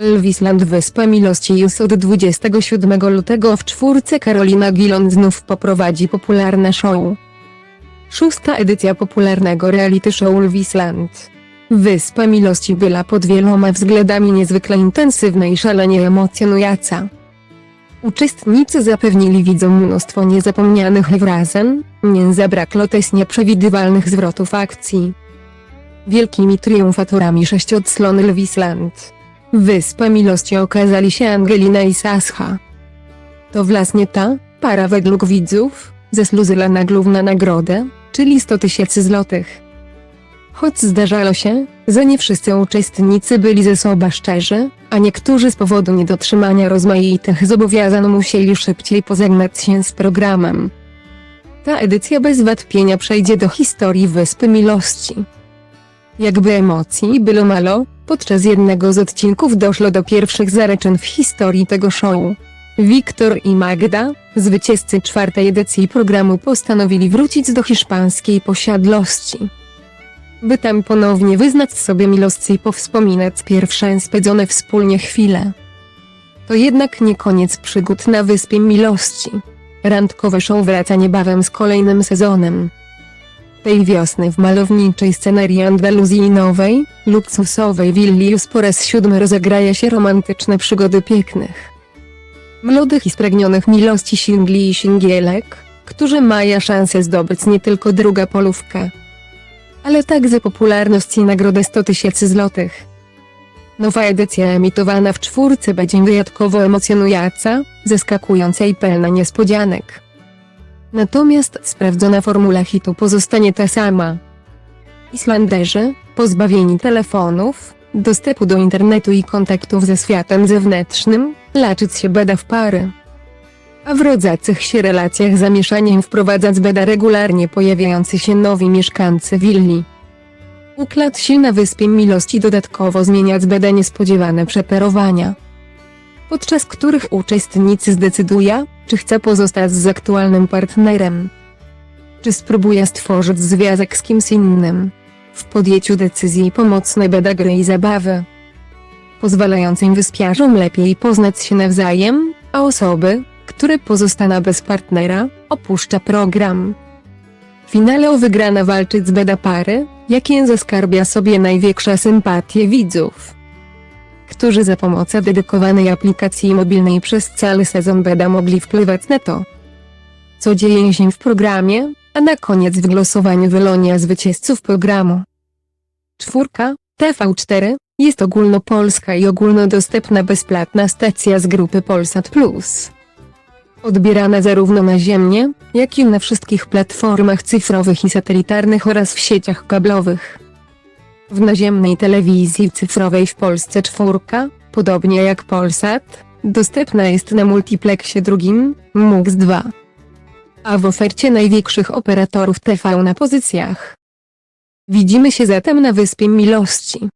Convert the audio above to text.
Lwisland Wyspa Miłości już od 27 lutego w czwórce Karolina Gilon znów poprowadzi popularne show. Szósta edycja popularnego reality show Lwisland. Wyspa Miłości była pod wieloma względami niezwykle intensywna i szalenie emocjonująca. Uczestnicy zapewnili widzom mnóstwo niezapomnianych wrażeń, nie zabrakło też nieprzewidywalnych zwrotów akcji. Wielkimi triumfatorami sześciodsłony Lwisland. Wyspa Miłości okazali się Angelina i Sascha. To właśnie ta para według widzów zasłużyła na główną nagrodę, czyli 100 tysięcy złotych. Choć zdarzało się, że nie wszyscy uczestnicy byli ze sobą szczerzy, a niektórzy z powodu niedotrzymania rozmaitych zobowiązań musieli szybciej pożegnać się z programem. Ta edycja bez wątpienia przejdzie do historii Wyspy Miłości. Jakby emocji było malo, podczas jednego z odcinków doszło do pierwszych zareczeń w historii tego show. Wiktor i Magda, zwycięzcy czwartej edycji programu postanowili wrócić do hiszpańskiej posiadłości. By tam ponownie wyznać sobie miłość i powspominać pierwsze spędzone wspólnie chwile. To jednak nie koniec przygód na Wyspie Miłości. Randkowe show wraca niebawem z kolejnym sezonem. Tej wiosny w malowniczej scenerii andaluzyjnowej, luksusowej willi już po raz siódmy rozegraje się romantyczne przygody pięknych. Młodych i spragnionych miłości singli i singielek, którzy mają szansę zdobyć nie tylko druga polówkę, ale także popularność i nagrodę 100 tysięcy złotych. Nowa edycja emitowana w czwórce będzie wyjątkowo emocjonująca, zaskakująca i pełna niespodzianek. Natomiast sprawdzona formula hitu pozostanie ta sama. Islanderzy, pozbawieni telefonów, dostępu do internetu i kontaktów ze światem zewnętrznym, leczyć się beda w pary. A w rodzacych się relacjach zamieszaniem wprowadzać beda regularnie pojawiający się nowi mieszkańcy willi. Układ sił na Wyspie Miłości dodatkowo zmieniać beda niespodziewane przeperowania podczas których uczestnicy zdecyduje, czy chce pozostać z aktualnym partnerem. Czy spróbuje stworzyć związek z kimś innym. W podjęciu decyzji pomocne beda gry i zabawy. Pozwalającym wyspiarzom lepiej poznać się nawzajem, a osoby, które pozostaną bez partnera, opuszcza program. W finale o wygrana walczyć z beda pary, jakie zaskarbia sobie największa sympatie widzów którzy za pomocą dedykowanej aplikacji mobilnej przez cały sezon beda mogli wpływać na to, co dzieje się w programie, a na koniec w głosowaniu wylonia zwycięzców programu. Czwórka, TV4, jest ogólnopolska i ogólnodostępna bezpłatna stacja z grupy Polsat Plus. Odbierana zarówno naziemnie, jak i na wszystkich platformach cyfrowych i satelitarnych oraz w sieciach kablowych. W naziemnej telewizji cyfrowej w Polsce czwórka, podobnie jak Polsat, dostępna jest na multiplexie drugim, MUX 2. A w ofercie największych operatorów TV na pozycjach. Widzimy się zatem na Wyspie Miłości.